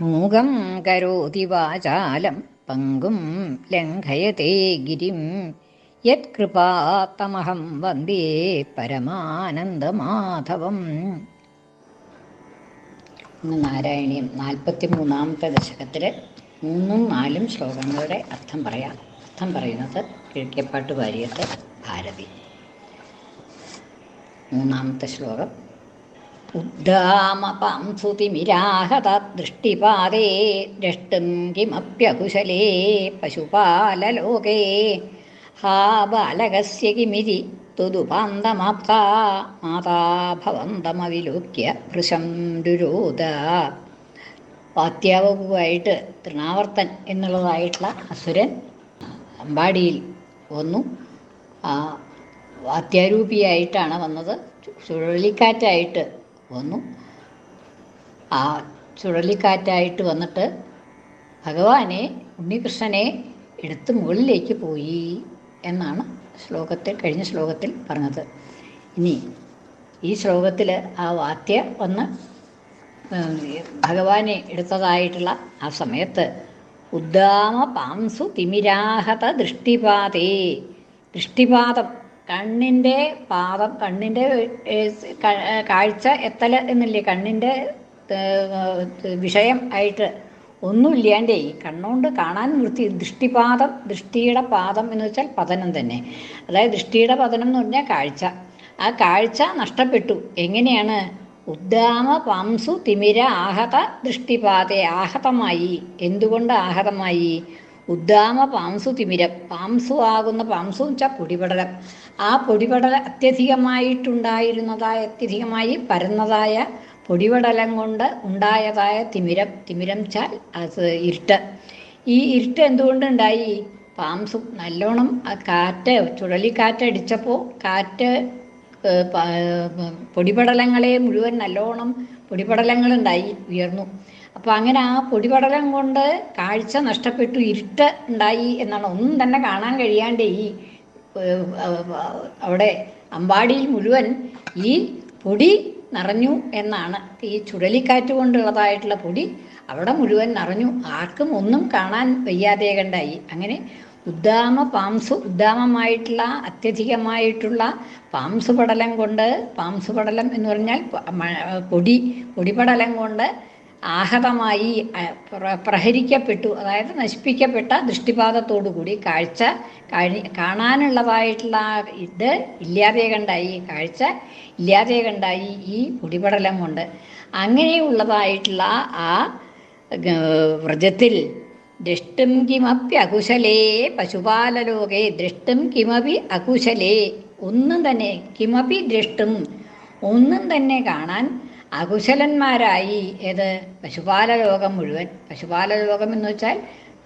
മൂകം കരോതി വാചാലം പങ്കും ലംഘയത്തെ ഗിരിം. യത്കൃപാത്തമഹം വന്ദേ പരമാനന്ദമാധവം. നാരായണീയം നാൽപ്പത്തി മൂന്നാമത്തെ ദശകത്തിലെ മൂന്നും നാലും ശ്ലോകങ്ങളുടെ അർത്ഥം പറയാം. അർത്ഥം പറയുന്നത് കിഴക്കേപ്പാട്ട് വാര്യത്ത് ഭാരതി. മൂന്നാമത്തെ ശ്ലോകം. ഉദ്ധാമപാംസുതിമിരാഹത ദൃഷ്ടിപാദേ ദ്രഷ്ടും കിമപ്യകുശലേ പശുപാലലോകേ. ഹാ ബാലകസ്യ കിമിതി തുതുപാന്തമാപ്ത മാതാ ഭവന്തമവിലോക്യ ഭൃശം രുരോധ. വാത്യാവകുവായിട്ട് തൃണാവർത്തൻ എന്നുള്ളതായിട്ടുള്ള അസുരൻ അമ്പാടിയിൽ വന്നു. വാത്യാരൂപിയായിട്ടാണ് വന്നത്. ചുഴലിക്കാറ്റായിട്ട് വന്നു. ആ ചുഴലിക്കാറ്റായിട്ട് വന്നിട്ട് ഭഗവാനെ ഉണ്ണികൃഷ്ണനെ എടുത്ത് മുകളിലേക്ക് പോയി എന്നാണ് ശ്ലോകത്തിൽ കഴിഞ്ഞ ശ്ലോകത്തിൽ പറഞ്ഞത്. ഇനി ഈ ശ്ലോകത്തിൽ ആ വാത്യ വന്ന് ഭഗവാനെ എടുത്തതായിട്ടുള്ള ആ സമയത്ത് ഉദ്ദാമ പാംസു തിമിരാഹത ദൃഷ്ടിപാതേ. ദൃഷ്ടിപാദം കണ്ണിന്റെ പാദം കണ്ണിന്റെ കാഴ്ച എത്തല എന്നില്ലേ? കണ്ണിന്റെ വിഷയം ആയിട്ട് ഒന്നുമില്ലാണ്ടേ കണ്ണുകൊണ്ട് കാണാൻ വൃത്തി ദൃഷ്ടിപാദം ദൃഷ്ടിയുടെ പാദം എന്ന് വെച്ചാൽ പതനം തന്നെ. അതായത് ദൃഷ്ടിയുടെ പതനം എന്ന് പറഞ്ഞാൽ കാഴ്ച. ആ കാഴ്ച നഷ്ടപ്പെട്ടു. എങ്ങനെയാണ്? ഉദ്ദാമ പാംസു തിമിര ആഹത ദൃഷ്ടിപാതെ ആഹതമായി. എന്തുകൊണ്ട് ആഹതമായി? ഉദ്ദാമ പാംസു തിമിരം. പാംസു ആകുന്ന പാംസു വെച്ചാൽ പൊടിപടലം. ആ പൊടിപടല അത്യധികമായിട്ടുണ്ടായിരുന്നതായ അത്യധികമായി പരന്നതായ പൊടിപടലം കൊണ്ട് ഉണ്ടായതായ തിമിരം. തിമിരം ചാൽ അത് ഇരുട്ട്. ഈ ഇരുട്ട് എന്തുകൊണ്ടുണ്ടായി പാംസു നല്ലോണം കാറ്റ് ചുഴലിക്കാറ്റടിച്ചപ്പോൾ കാറ്റ് പൊടിപടലങ്ങളെ മുഴുവൻ നല്ലോണം പൊടിപടലങ്ങളുണ്ടായി ഉയർന്നു. അപ്പോൾ അങ്ങനെ ആ പൊടിപടലം കൊണ്ട് കാഴ്ച നഷ്ടപ്പെട്ടു ഇരുട്ട് ഉണ്ടായി എന്നാണ് ഒന്നും തന്നെ കാണാൻ കഴിയാണ്ട് ഈ അവിടെ അമ്പാടിയിൽ മുഴുവൻ ഈ പൊടി നിറഞ്ഞു എന്നാണ്. ഈ ചുഴലിക്കാറ്റ് കൊണ്ടുള്ളതായിട്ടുള്ള പൊടി അവിടെ മുഴുവൻ നിറഞ്ഞു. ആർക്കും ഒന്നും കാണാൻ വയ്യാതെ കണ്ടായി. അങ്ങനെ ഉദ്ദാമ പാംസു ഉദ്ദാമമായിട്ടുള്ള അത്യധികമായിട്ടുള്ള പാംസു പടലം കൊണ്ട് പാംസു പടലം എന്ന് പറഞ്ഞാൽ പൊടി പൊടിപടലം കൊണ്ട് ആഹതമായി പ്രഹരിക്കപ്പെട്ടു അതായത് നശിപ്പിക്കപ്പെട്ട ദൃഷ്ടിപാതത്തോടു കൂടി കാഴ്ച കഴി കാണാനുള്ളതായിട്ടുള്ള ഇത് ഇല്ലാതെ കണ്ടായി കാഴ്ച ഇല്ലാതെ കണ്ടായി ഈ പൊടിപടലം കൊണ്ട് അങ്ങനെയുള്ളതായിട്ടുള്ള ആ വ്രജത്തിൽ ദൃഷ്ടും കിമപ്പി അകുശലേ പശുപാലലോകെ ദൃഷ്ടും കിമപി അകുശലേ. ഒന്നും തന്നെ കിമപി ദൃഷ്ടും ഒന്നും തന്നെ കാണാൻ അകുശലന്മാരായി ഏത്? പശുപാല ലോകം മുഴുവൻ. പശുപാല ലോകം എന്ന് വെച്ചാൽ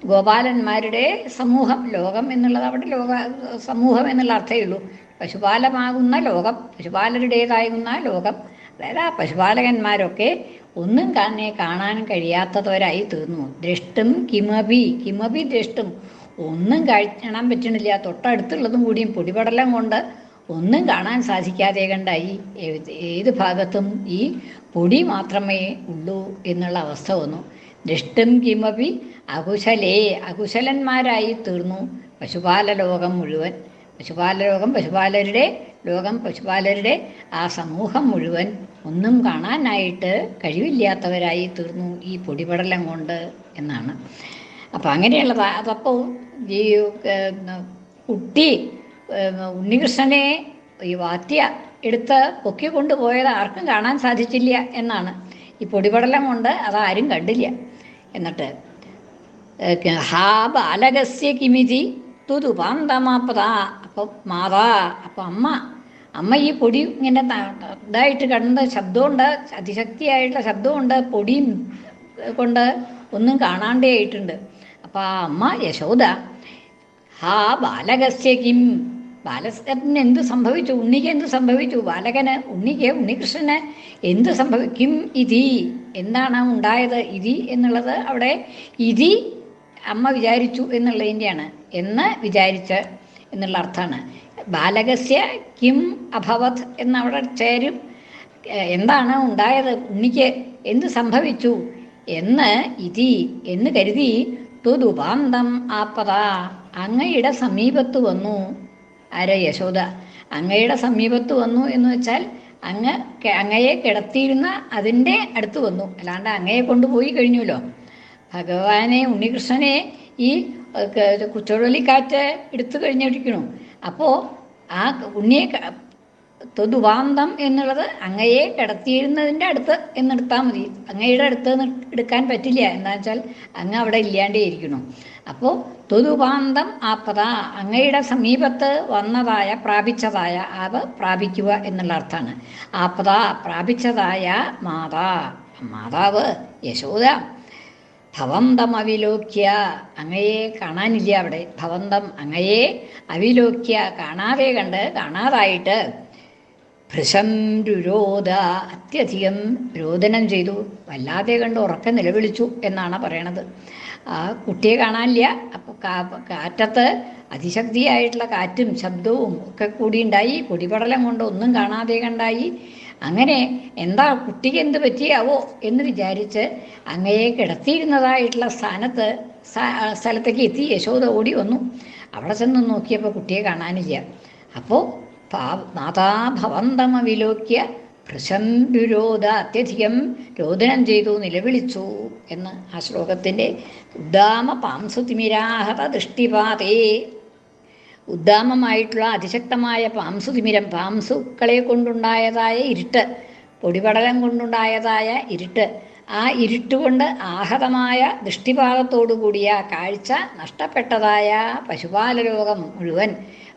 ഗോപാലന്മാരുടെ സമൂഹം ലോകം എന്നുള്ളത് അവിടെ ലോക സമൂഹം എന്നുള്ള അർത്ഥമേ ഉള്ളൂ. പശുപാലമാകുന്ന ലോകം പശുപാലരുടേതാകുന്ന ലോകം. അതായത് ആ പശുപാലകന്മാരൊക്കെ ഒന്നും തന്നെ കാണാൻ കഴിയാത്തവരായി തീർന്നു. ദൃഷ്ടും കിമബി കിമബി ദൃഷ്ടും ഒന്നും കാണാൻ പറ്റണില്ല. തൊട്ടടുത്തുള്ളതും കൂടിയും പൊടിപടലം കൊണ്ട് ഒന്നും കാണാൻ സാധിക്കാതെ കണ്ടായി ഏത് ഭാഗത്തും ഈ പൊടി മാത്രമേ ഉള്ളൂ എന്നുള്ള അവസ്ഥ വന്നു. ദൃഷ്ടം കിമപി അകുശലേ അകുശലന്മാരായി തീർന്നു പശുപാല ലോകം മുഴുവൻ. പശുപാല ലോകം പശുപാലരുടെ ലോകം പശുപാലരുടെ ആ സമൂഹം മുഴുവൻ ഒന്നും കാണാനായിട്ട് കഴിവില്ലാത്തവരായി തീർന്നു ഈ പൊടിപടലം കൊണ്ട് എന്നാണ്. അപ്പം അങ്ങനെയുള്ള അതപ്പോൾ ഈ കുട്ടി ഉണ്ണികൃഷ്ണനെ ഈ വാത്യ എടുത്ത് പൊക്കി കൊണ്ടുപോയത് ആർക്കും കാണാൻ സാധിച്ചില്ല എന്നാണ്. ഈ പൊടിപടലം കൊണ്ട് അതാരും കണ്ടില്ല. എന്നിട്ട് ഹാ ബാലകസ്യ കിമിതി തുതുപാന്തമാപ്പതാ. അപ്പം മാതാ അപ്പം അമ്മ. അമ്മ ഈ പൊടി ഇങ്ങനെ ഇതായിട്ട് കണ്ട ശബ്ദമുണ്ട് അതിശക്തിയായിട്ടുള്ള ശബ്ദമുണ്ട് പൊടിയും കൊണ്ട് ഒന്നും കാണാണ്ടേ ആയിട്ടുണ്ട്. അപ്പം ആ അമ്മ യശോദ ഹാ ബാലകസ്യ കിം ബാലകന് എന്ത് സംഭവിച്ചു? ഉണ്ണിക്ക് എന്ത് സംഭവിച്ചു? ബാലകന് ഉണ്ണിക്ക് ഉണ്ണികൃഷ്ണന് എന്ത് സംഭവിക്കും ഇതി. എന്താണ് ഉണ്ടായത്? ഇതി എന്നുള്ളത് അവിടെ ഇതി അമ്മ വിചാരിച്ചു എന്നുള്ളതിന്റെയാണ്. എന്ന് വിചാരിച്ച് എന്നുള്ള അർത്ഥമാണ്. ബാലകസ്യ കിം അഭവത് എന്നവിടെ ചേരും. എന്താണ് ഉണ്ടായത്? ഉണ്ണിക്ക് എന്ത് സംഭവിച്ചു? എന്ന് ഇതി എന്ന് കരുതി തുതുപാന്തം ആപ്പത. അങ്ങയുടെ സമീപത്ത് വന്നു. ആരെ യശോദ? അങ്ങയുടെ സമീപത്ത് വന്നു എന്ന് വെച്ചാൽ അങ്ങ് അങ്ങയെ കിടത്തിയിരുന്ന അതിന്റെ അടുത്ത് വന്നു. അല്ലാണ്ട് അങ്ങയെ കൊണ്ടുപോയി കഴിഞ്ഞല്ലോ ഭഗവാനെ ഉണ്ണികൃഷ്ണനെ ഈ കുച്ചോഴലിക്കാറ്റ് എടുത്തു കഴിഞ്ഞിരിക്കണു അപ്പോൾ ആ ഉണ്ണിയെ തൊതുവാന്തം എന്നുള്ളത് അങ്ങയെ കിടത്തിയിരുന്നതിന്റെ അടുത്ത് എന്നെടുത്താൽ മതി. അങ്ങയുടെ അടുത്ത് എടുക്കാൻ പറ്റില്ല. എന്താ വെച്ചാൽ അങ്ങ് അവിടെ ഇല്ലാണ്ടേ ഇരിക്കണു അപ്പോൾ തുരുപാന്തം ആപ്പത. അങ്ങയുടെ സമീപത്ത് വന്നതായ പ്രാപിച്ചതായ ആവ് പ്രാപിക്കുക എന്നുള്ള അർത്ഥമാണ്. ആപ്പത പ്രാപിച്ചതായ മാതാ. മാതാവ് യശോദ. ഭവന്തം അവിലോക്യ. അങ്ങയെ കാണാനില്ല അവിടെ. ഭവന്തം അങ്ങയെ അവിലോക്യ. കാണാതെ കണ്ട് കാണാതായിട്ട് ഭൃശം രുരോധ. അത്യധികം രോദനം ചെയ്തു. വല്ലാതെ കണ്ട് ഉറക്കെ നിലവിളിച്ചു എന്നാണ് പറയണത്. ആ കുട്ടിയെ കാണാനില്ല. അപ്പോൾ കാറ്റത്ത് അതിശക്തിയായിട്ടുള്ള കാറ്റും ശബ്ദവും ഒക്കെ കൂടി ഉണ്ടായി പൊടിപടലം കൊണ്ട് ഒന്നും കാണാതെ കണ്ടായി. അങ്ങനെ എന്താ കുട്ടിക്ക് എന്ത് പറ്റിയാവോ എന്ന് വിചാരിച്ച് അങ്ങയെ കിടത്തിയിരുന്നതായിട്ടുള്ള സ്ഥാനത്ത് സ്ഥലത്തേക്ക് എത്തി. യശോദ ഓടി വന്നു. അവിടെ ചെന്ന് നോക്കിയപ്പോൾ കുട്ടിയെ കാണാനില്ല. അപ്പോൾ മാതാ ഭവന്തമ വിലോക്യ ഭൃശം അത്യധികം രോദനം ചെയ്തു നിലവിളിച്ചു. എന്ന് ആ ശ്ലോകത്തിന്റെ ഉദ്ദാമ പാംസുതിമിരാഹത ദൃഷ്ടിപാതേ. ഉദ്ദാമമായിട്ടുള്ള അതിശക്തമായ പാംസുതിമിരം പാംസുക്കളെ കൊണ്ടുണ്ടായതായ ഇരുട്ട് പൊടിപടലം കൊണ്ടുണ്ടായതായ ഇരുട്ട് ആ ഇരുട്ടുകൊണ്ട് ആഹതമായ ദൃഷ്ടിപാതത്തോടു കൂടിയ കാഴ്ച നഷ്ടപ്പെട്ടതായ പശുപാല ലോകം മുഴുവൻ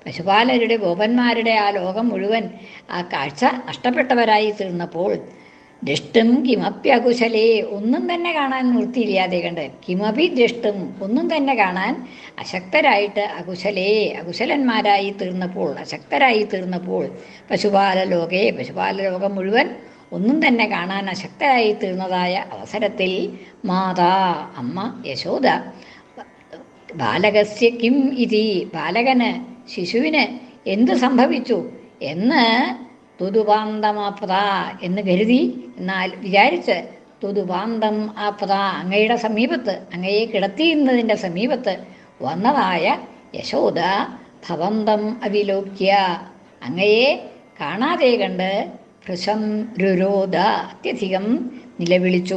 പശുപാലരുടെ ഗോപന്മാരുടെ ആ ലോകം മുഴുവൻ ആ കാഴ്ച നഷ്ടപ്പെട്ടവരായി തീർന്നപ്പോൾ ദൃഷ്ടും കിമപ്യകുശലേ ഒന്നും തന്നെ കാണാൻ നിർത്തിയില്ലാതെ കണ്ട് കിമപി ദൃഷ്ടം ഒന്നും തന്നെ കാണാൻ അശക്തരായിട്ട് അകുശലേ. അകുശലന്മാരായി തീർന്നപ്പോൾ അശക്തരായി തീർന്നപ്പോൾ പശുപാല ലോകേ ലോകം മുഴുവൻ ഒന്നും തന്നെ കാണാൻ അശക്തരായി തീർന്നതായ അവസരത്തിൽ മാതാ അമ്മ യശോദ ബാലകസ്യ കിം ഇതി? ബാലകന് ശിശുവിന് എന്ത് സംഭവിച്ചു? എന്ന് തുതുപാന്തമാപ്പത എന്ന് കരുതി എന്നാൽ വിചാരിച്ച് തുതുപാന്തം ആപ്പത അങ്ങയുടെ സമീപത്ത് അങ്ങയെ കിടത്തിയിരുന്നതിന്റെ സമീപത്ത് വന്നതായ യശോദ ഭവന്തം അവിലോക്യ. അങ്ങയെ കാണാതെ കണ്ട് ഭൃശം രുരോധ അത്യധികം നിലവിളിച്ചു.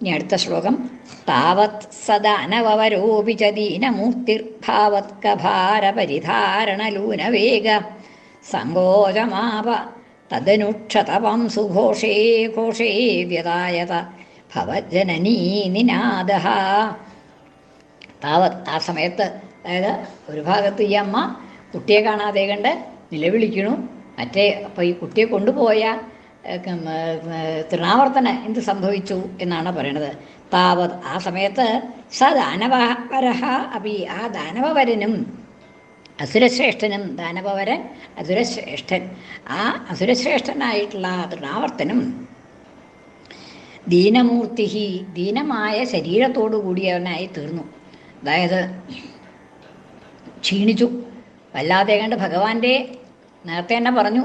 ഇനി അടുത്ത ശ്ലോകം. താവത് സദാനവരോപി ച ലൂനവേഗ സങ്കോചമാപ തദനുക്ഷതപം സുഘോഷേ ഘോഷേ വ്യതായത. ഭവജനനീ നിനാദ താവത് ആ സമയത്ത് അതായത് ഒരു ഭാഗത്ത് ഈ അമ്മ കുട്ടിയെ കാണാതെ കണ്ട് നിലവിളിക്കണു മറ്റേ അപ്പോൾ ഈ കുട്ടിയെ കൊണ്ടുപോയ തൃണാവർത്തന എന്ത് സംഭവിച്ചു എന്നാണ് പറയണത്. താവത് ആ സമയത്ത് സ ദാനവരഹ അപ്പി ആ ദാനവവരനും അസുരശ്രേഷ്ഠനും ദാനപവരൻ അസുരശ്രേഷ്ഠൻ. ആ അസുരശ്രേഷ്ഠനായിട്ടുള്ള തൃണാവർത്തനും ദീനമൂർത്തി ദീനമായ ശരീരത്തോടു കൂടിയവനായി തീർന്നു. അതായത് ക്ഷീണിച്ചു. വല്ലാതെ കണ്ട് ഭഗവാന്റെ നേരത്തെ തന്നെ പറഞ്ഞു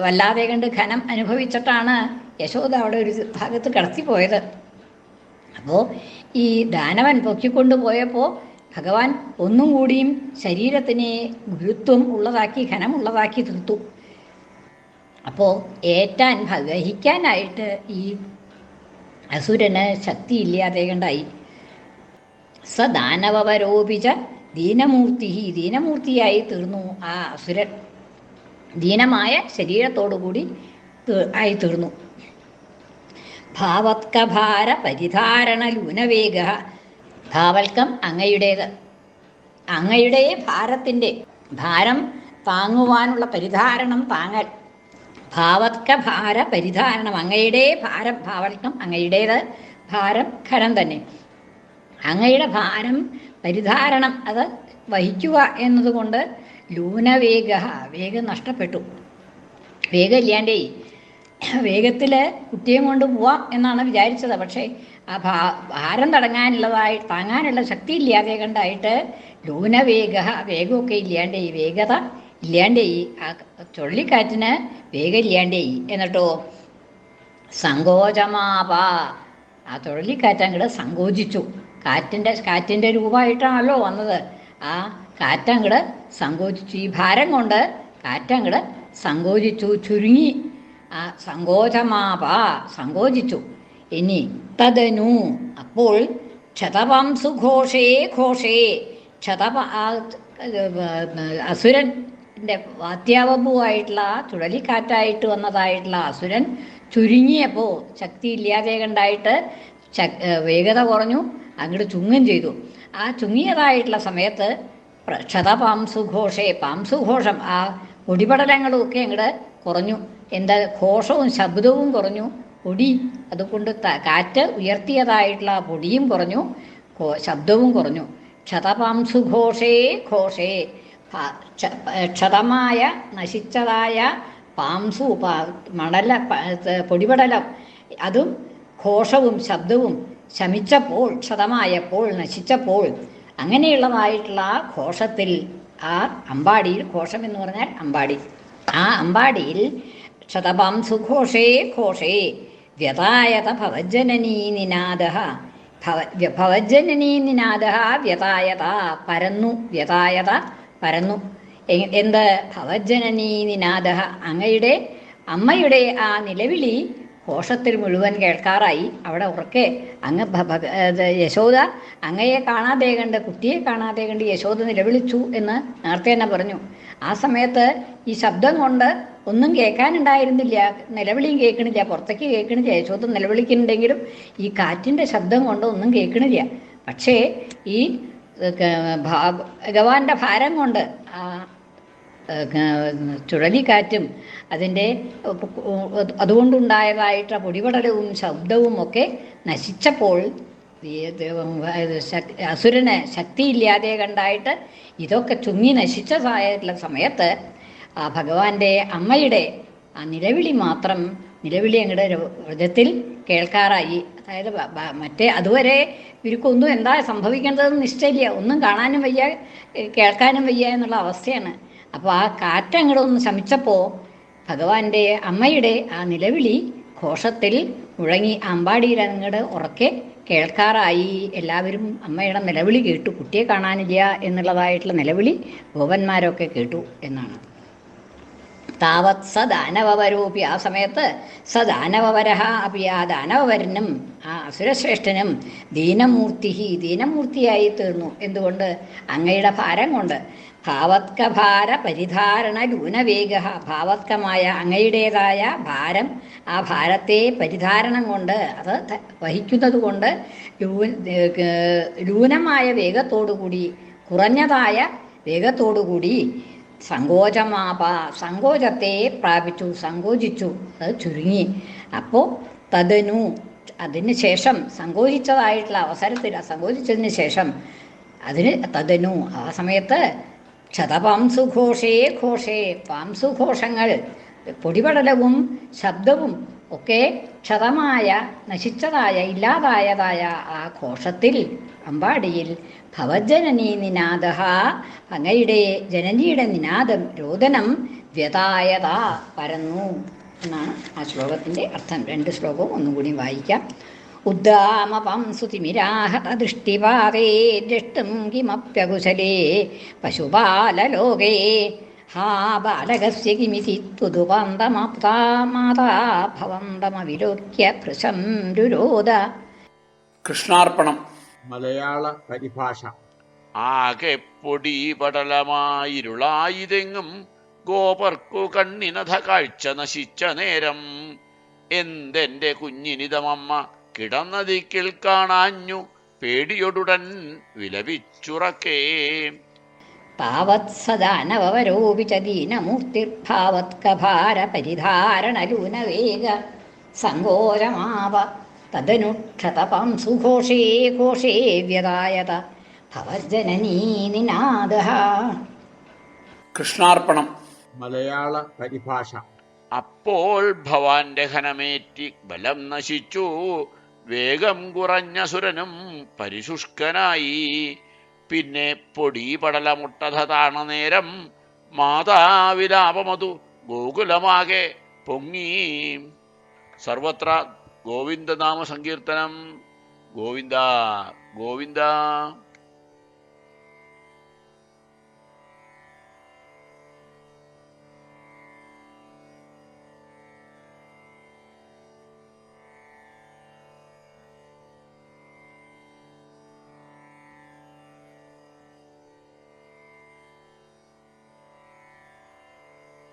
വല്ലാതെ കണ്ട് ഖനം അനുഭവിച്ചിട്ടാണ് യശോദ അവിടെ ഒരു ഭാഗത്ത് കടത്തിപ്പോയത്. അപ്പോൾ ഈ ദാനവൻ പൊക്കിക്കൊണ്ടു പോയപ്പോൾ ഭഗവാൻ ഒന്നും കൂടിയും ശരീരത്തിനെ ഗുരുത്വം ഉള്ളതാക്കി ഘനമുള്ളതാക്കി തീർത്തു. അപ്പോൾ ഏറ്റാൻ വഹിക്കാനായിട്ട് ഈ അസുരന് ശക്തിയില്ലാതെ കണ്ടായി. സ ദാനവരോപിച്ച ദീനമൂർത്തി ദീനമൂർത്തിയായി തീർന്നു ആ അസുരൻ. ദീനമായ ശരീരത്തോടുകൂടി ആയി തീർന്നു. ഭാവത്കഭാര പരിധാരണ ലൂനവേഗ ഭാവൽക്കം അങ്ങയുടേത്. അങ്ങയുടെ ഭാരത്തിന്റെ ഭാരം താങ്ങുവാനുള്ള പരിധാരണം താങ്ങൽ. ഭാവത്ക ഭാര പരിധാരണം അങ്ങയുടെ ഭാരം ഭാവൽക്കം അങ്ങയുടേത് ഭാരം ഖരം തന്നെ. അങ്ങയുടെ ഭാരം പരിധാരണം അത് വഹിക്കുക എന്നതുകൊണ്ട് ലൂനവേഗ വേഗം നഷ്ടപ്പെട്ടു. വേഗം ഇല്ലാണ്ടേ വേഗത്തിൽ കുട്ടിയെ കൊണ്ട് പോവാം എന്നാണ് വിചാരിച്ചത്. പക്ഷേ ആ ഭാ ഭാരം തടങ്ങാനുള്ളതായി താങ്ങാനുള്ള ശക്തി ഇല്ലാതെ കണ്ടായിട്ട് ലൂനവേഗ വേഗമൊക്കെ ഇല്ലാണ്ടേ വേഗത ഇല്ലാണ്ടേ ആ ചുഴലിക്കാറ്റിന് വേഗം ഇല്ലാണ്ടേ എന്നിട്ടോ? സങ്കോചമാപ ആ ചുഴലിക്കാറ്റ് അങ്ങോട്ട് സങ്കോചിച്ചു. കാറ്റിന്റെ കാറ്റിന്റെ രൂപമായിട്ടാണല്ലോ വന്നത്. ആ കാറ്റങ്ങട് സങ്കോചിച്ചു. ഈ ഭാരം കൊണ്ട് കാറ്റങ്ങട് സങ്കോചിച്ചു ചുരുങ്ങി. ആ സങ്കോചമാപ സങ്കോചിച്ചു. ഇനി തദനു അപ്പോൾ ക്ഷതവംസു ഘോഷേ ഘോഷേ. ക്ഷതപ ആ അസുരന്റെ വാത്യാവപുവായിട്ടുള്ള ചുഴലിക്കാറ്റായിട്ട് വന്നതായിട്ടുള്ള അസുരൻ ചുരുങ്ങിയപ്പോൾ ശക്തി ഇല്ലാതെ കണ്ടായിട്ട് വേഗത കുറഞ്ഞു. അങ്ങോട്ട് ചുങ്ങും ചെയ്തു. ആ ചുങ്ങിയതായിട്ടുള്ള സമയത്ത് ക്ഷതപാംസുഘോഷേ പാംസുഘോഷം ആ പൊടിപടലങ്ങളും ഒക്കെ അങ്ങോട്ട് കുറഞ്ഞു. എന്താ ഘോഷവും ശബ്ദവും കുറഞ്ഞു. പൊടി. അതുകൊണ്ട് കാറ്റ് ഉയർത്തിയതായിട്ടുള്ള ആ പൊടിയും കുറഞ്ഞു. ശബ്ദവും കുറഞ്ഞു. ക്ഷതപാംസുഘോഷേ ഘോഷേ ഘോഷേ. ക്ഷതമായ നശിച്ചതായ പാംസു മണല പൊടിപടലം. അതും ഘോഷവും ശബ്ദവും ശമിച്ചപ്പോൾ ക്ഷതമായപ്പോൾ നശിച്ചപ്പോൾ അങ്ങനെയുള്ളതായിട്ടുള്ള ആ ഘോഷത്തിൽ ആ അമ്പാടിയിൽ ഘോഷം എന്ന് പറഞ്ഞാൽ അമ്പാടി. ആ അമ്പാടിയിൽ ക്ഷതപാംസുഘോഷേ ഘോഷേ. വ്യതായത ഭവജനനീ നിനാദ ഭവ ഭവജനനീ നിനാദ വ്യതായത പരന്നു വ്യതായത പരന്നു. എന്ത്? ഭവജനനീ നിനാദ അങ്ങയുടെ അമ്മയുടെ ആ നിലവിളി കോശത്തിൽ മുഴുവൻ കേൾക്കാറായി. അവിടെ ഉറക്കെ അങ്ങ് യശോദ അങ്ങയെ കാണാതെ കണ്ട് കുട്ടിയെ കാണാതെ കണ്ട് യശോദ നിലവിളിച്ചു എന്ന് നേരത്തെ തന്നെ പറഞ്ഞു. ആ സമയത്ത് ഈ ശബ്ദം കൊണ്ട് ഒന്നും കേൾക്കാനുണ്ടായിരുന്നില്ല. നിലവിളിയും കേൾക്കണില്ല. പുറത്തേക്ക് കേൾക്കണില്ല. യശോദ നിലവിളിക്കുന്നുണ്ടെങ്കിലും ഈ കാറ്റിന്റെ ശബ്ദം കൊണ്ട് ഒന്നും കേൾക്കണില്ല. പക്ഷേ ഈ ഭഗവാന്റെ ഭാരം കൊണ്ട് ആ ചുഴലിക്കാറ്റും അതിന്റെ അതുകൊണ്ടുണ്ടായതായിട്ട് പൊടിപടലവും ശബ്ദവും ഒക്കെ നശിച്ചപ്പോൾ അസുരന് ശക്തിയില്ലാതെ കണ്ടായിട്ട് ഇതൊക്കെ ചുങ്ങി നശിച്ചതായിട്ടുള്ള സമയത്ത് ആ ഭഗവാന്റെ അമ്മയുടെ ആ നിലവിളി മാത്രം നിലവിളി അങ്ങയുടെ ഹൃദയത്തിൽ കേൾക്കാറായി. അതായത് മറ്റേ അതുവരെ ഇവർക്കൊന്നും എന്താ സംഭവിക്കേണ്ടതെന്ന് നിശ്ചയില്ല. ഒന്നും കാണാനും വയ്യ കേൾക്കാനും വയ്യ എന്നുള്ള അവസ്ഥയാണ്. അപ്പോൾ ആ കാറ്റ് അങ്ങോട്ട് ഒന്ന് ശമിച്ചപ്പോൾ ഭഗവാന്റെ അമ്മയുടെ ആ നിലവിളി ഘോഷത്തിൽ മുഴങ്ങി അമ്പാടിയിൽ അങ്ങോട്ട് ഉറക്കെ കേൾക്കാറായി. എല്ലാവരും അമ്മയുടെ നിലവിളി കേട്ടു. കുട്ടിയെ കാണാനില്ല എന്നുള്ളതായിട്ടുള്ള നിലവിളി ഗോപന്മാരൊക്കെ കേട്ടു എന്നാണ്. താവത് സ ദാനവരൂപി ആ സമയത്ത് സ ദാനവരഹ അപ്പി ആ ദാനവരനും ആ അസുരശ്രേഷ്ഠനും ദീനമൂർത്തി ദീനമൂർത്തിയായി തീർന്നു. എന്തുകൊണ്ട്? അങ്ങയുടെ ഭാരം കൊണ്ട്. ഭാവത്കഭാര പരിധാരണ ലൂനവേഗ ഭാവത്കമായ അങ്ങയുടേതായ ഭാരം ആ ഭാരത്തെ പരിധാരണം കൊണ്ട് അത് വഹിക്കുന്നത് കൊണ്ട് ലൂനമായ വേഗത്തോടുകൂടി കുറഞ്ഞതായ വേഗത്തോടുകൂടി സങ്കോചമാപ സങ്കോചത്തെ പ്രാപിച്ചു സങ്കോചിച്ചു. അത് ചുരുങ്ങി. അപ്പോൾ തദനു അതിന് ശേഷം സങ്കോചിച്ചതായിട്ടുള്ള അവസരത്തിൽ സങ്കോചിച്ചതിന് ശേഷം അതിന് തദനു. ആ സമയത്ത് ക്ഷതപാംസുഘോഷേ ഘോഷേ. പാംസുഘോഷങ്ങൾ പൊടിപടലവും ശബ്ദവും ഒക്കെ ക്ഷതമായ നശിച്ചതായ ഇല്ലാതായതായ ആ ഘോഷത്തിൽ അമ്പാടിയിൽ ഭവജനനി നിനാദ അങ്ങയുടെ ജനനിയുടെ നിനാദം രോദനം വ്യതായത പരന്നു എന്നാണ് ആ ശ്ലോകത്തിന്റെ അർത്ഥം. രണ്ട് ശ്ലോകവും ഒന്നും കൂടി വായിക്കാം. ഉദ്ദാമപംസുതിമിരാഹത ദൃഷ്ടിപാതേ ദൃഷ്ടം കിമപ്യകുശലേ പശുപാലലോകേ ഹാ बालकस्य കിമിതി തുതുപന്തമപ്താ മാതാ ഭവന്തമവിലോക്യ ഭൃശം രുരോദ കൃഷ്ണാർപ്പണം. മലയാള പരിഭാഷ. ആകെ പൊടി പടലമായിരുളായിതെങ്ങും ഗോപർക്കു കണ്ണിനഥ കാഴ്ച നശിച്ച നേരം. എന്തെന്റെ കുഞ്ഞിനിതമമ്മ കിടന്നതിക്കിൽ കാണാഞ്ഞു പേടിയൊടുടൻ വിലപിച്ചുറക്കേ. താവത് സദാനവരോപി ച ദീനമൂർത്തിർഭാവത്കഭാര പരിധാരണലൂനവേഗ സങ്കോചമാവ തദനുക്ഷതപം സുഘോഷേ ഘോഷേ വ്യതായത ഭവജനനീ നിനാദ കൃഷ്ണാർപ്പണം. മലയാള പരിഭാഷ. അപ്പോൾ ഭവാന്റെ ഘനമേറ്റി ബലം നശിച്ചു. വേഗം കുറഞ്ഞ സുരനും പരിശുഷ്കനായി. പിന്നെ പൊടി പടലമുട്ടത താണ നേരം. മാതാവിലാപമതു ഗോകുലമാകെ പൊങ്ങി. സർവത്ര ഗോവിന്ദനാമ സങ്കീർത്തനം ഗോവിന്ദ ഗോവിന്ദ.